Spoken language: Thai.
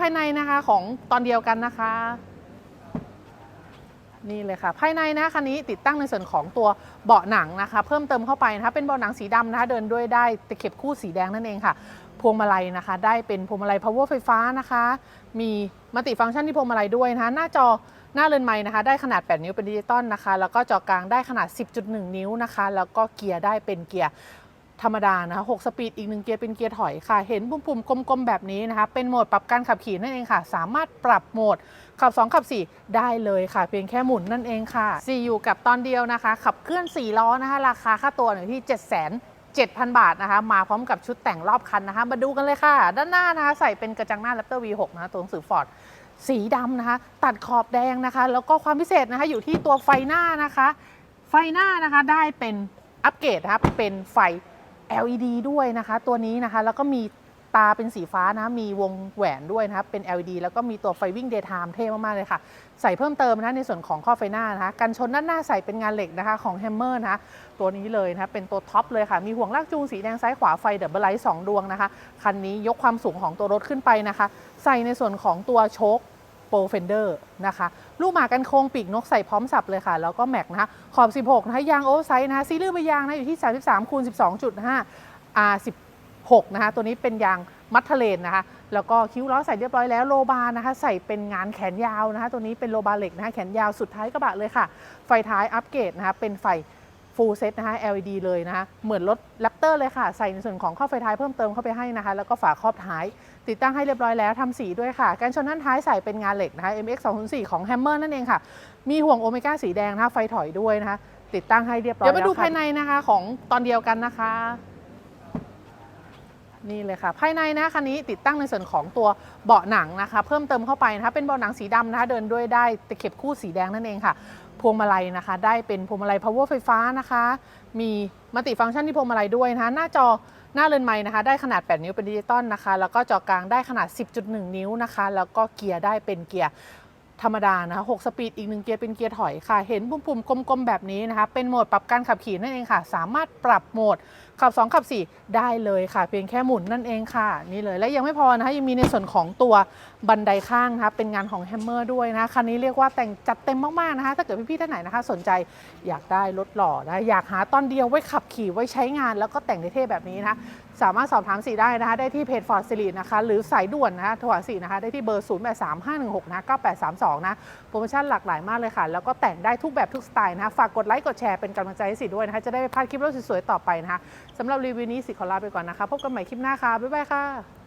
ภายในนะคะของตอนเดียวกันนะคะ นี่เลยค่ะ ภายในนะคันนี้ติดตั้งในส่วนของตัวเบาะหนังนะคะ เพิ่มเติมเข้าไปนะคะ เป็นเบาะหนังสีดำนะคะเดินด้วยได้ตะเข็บคู่สีแดงนั่นเองค่ะ พวงมาลัยนะคะ ได้เป็นพวงมาลัย power ไฟฟ้านะคะ มีมัลติฟังก์ชันที่พวงมาลัยด้วยนะคะ หน้าจอหน้าเรือนไม้นะคะ ได้ขนาด 8 นิ้วเป็นดิจิตอลนะคะ แล้วก็จอกลางได้ขนาด 10.1 นิ้วนะคะ แล้วก็เกียร์ได้เป็นเกียร์ ธรรมดานะคะ6สปีดอีกหนึ่งเกียร์เป็นเกียร์ถอยค่ะ เห็นปุ่มๆกลมๆแบบนี้นะคะ เป็นโหมดปรับการขับขี่นั่นเองค่ะ สามารถปรับโหมดขับ 2 ขับ 4 ได้เลยค่ะ เพียงแค่หมุนนั่นเองค่ะซีอยู่กับตอนเดียวนะคะ ขับเคลื่อน 4 ล้อนะคะ ราคาค่าตัวอยู่ที่ 7 0 0 0 0 7,000 บาทนะคะ มาพร้อมกับชุดแต่งรอบคันนะคะ มาดูกันเลยค่ะ ด้านหน้านะคะ ใส่เป็นกระจังหน้า Raptor V6 นะคะ ตัวหนังสือฟอร์ดสีดำนะคะ ตัดขอบแดงนะคะ แล้วก็ความพิเศษนะคะ อยู่ที่ตัวไฟหน้านะคะ ไฟหน้านะคะได้เป็นอัปเกรดนะคะเป็นไฟ LED ด้วยนะคะตัวนี้นะคะแล้วก็มีตาเป็นสีฟ้านะมีวงแหวนด้วยนะคะเป็น LED แล้วก็มีตัวไฟวิ่ง daytime เท่มากๆเลยค่ะ ใส่เพิ่มเติมนะในส่วนของข้อไฟหน้านะคะกันชนด้านหน้าใส่เป็นงานเหล็กนะคะของ Hammer นะคะตัวนี้เลยนะคะเป็นตัวท็อปเลยค่ะ มีห่วงลากจูงสีแดงซ้ายขวาไฟเด b บ l ไลท์สองดวงนะคะ คันนี้ยกความสูงของตัวรถขึ้นไปนะคะ ใส่ในส่วนของตัวโชค ปรเฟนเดอร์นะคะ ลูกหมากันโครงปีกนกใส่พร้อมสับเลยค่ะ แล้วก็แม็กนะคะ ขอบ 16 นะคะ ยางโอเวอร์ไซส์นะคะ ซีรีส์ใบยางนะอยู่ที่ 33คูณ12.5 R 16 นะคะ ตัวนี้เป็นยางมัทเทเลนนะคะ แล้วก็คิ้วล้อใส่เรียบร้อยแล้ว โลบานะคะ ใส่เป็นงานแขนยาวนะคะ ตัวนี้เป็นโลบาเหล็กนะคะ แขนยาวสุดท้ายกระบะเลยค่ะ ไฟท้ายอัปเกรดนะคะ เป็นไฟ ฟูลเซตนะคะ LED เลยนะคะ เหมือนรถแรปเตอร์เลยค่ะ ใส่ในส่วนของข้อไฟท้ายเพิ่มเติมเข้าไปให้นะคะ แล้วก็ฝาครอบท้าย ติดตั้งให้เรียบร้อยแล้วทำสีด้วยค่ะ การชนด้านท้ายใส่เป็นงานเหล็กนะคะ MX 204ของ Hammer นั่นเองค่ะ มีห่วงโอเมก้าสีแดงนะคะ ไฟถอยด้วยนะคะ ติดตั้งให้เรียบร้อยเดี๋ยวไปดูภายในนะคะของตอนเดียวกันนะคะนี่เลยค่ะ ภายในนะคันนี้ติดตั้งในส่วนของตัวเบาะหนังนะคะ เพิ่มเติมเข้าไปนะคะ เป็นเบาะหนังสีดำนะคะ เดินด้วยได้ตะเข็บคู่สีแดงนั่นเองค่ะ พวงมาลัยนะคะ ได้เป็นพวงมาลัย power ไฟฟ้านะคะ มีมัลติฟังก์ชันที่พวงมาลัยด้วยนะคะ หน้าจอหน้าเรือนไม้นะคะ ได้ขนาด 8 นิ้วเป็นดิจิตอลนะคะ แล้วก็จอกลางได้ขนาด 10.1 นิ้วนะคะ แล้วก็เกียร์ได้เป็นเกียร์ ธรรมดานะคะ6สปีดอีกหนึ่งเกียร์เป็นเกียร์ถอยค่ะ เห็นปุ่มๆ กลมๆ แบบนี้นะคะ เป็นโหมดปรับการขับขี่นั่นเองค่ะ สามารถปรับโหมดขับ 2 ขับ 4 ได้เลยค่ะ เพียงแค่หมุนนั่นเองค่ะ นี่เลย และยังไม่พอนะคะ ยังมีในส่วนของตัวบันไดข้างนะคะ เป็นงานของแฮมเมอร์ด้วยนะคะคันนี้เรียกว่าแต่งจัดเต็มมากๆ นะคะ ถ้าเกิดพี่ๆ ท่านไหนนะคะ สนใจอยากได้รถหล่อนะ อยากหาตอนเดียวไว้ขับขี่ไว้ใช้งาน แล้วก็แต่งเท่ๆ แบบนี้นะคะ สามารถสอบถามสีได้นะคะได้ที่เพจฟอร์ดสิรินะคะหรือสายด่วนนะคะโทรสีนะคะได้ที่เบอร์ 0 8 3 5 1 6นะ9832 นะโปรโมชั่นหลากหลายมากเลยค่ะ แล้วก็แต่งได้ทุกแบบทุกสไตล์นะคะฝากกดไลค์กดแชร์เป็นกำลังใจให้สีด้วยนะคะจะได้ไม่พลาดคลิปรถสวยๆต่อไปนะคะสำหรับรีวิวนี้สีขอลาไปก่อนนะคะ พบกันใหม่คลิปหน้าค่ะบ๊ายบายค่ะ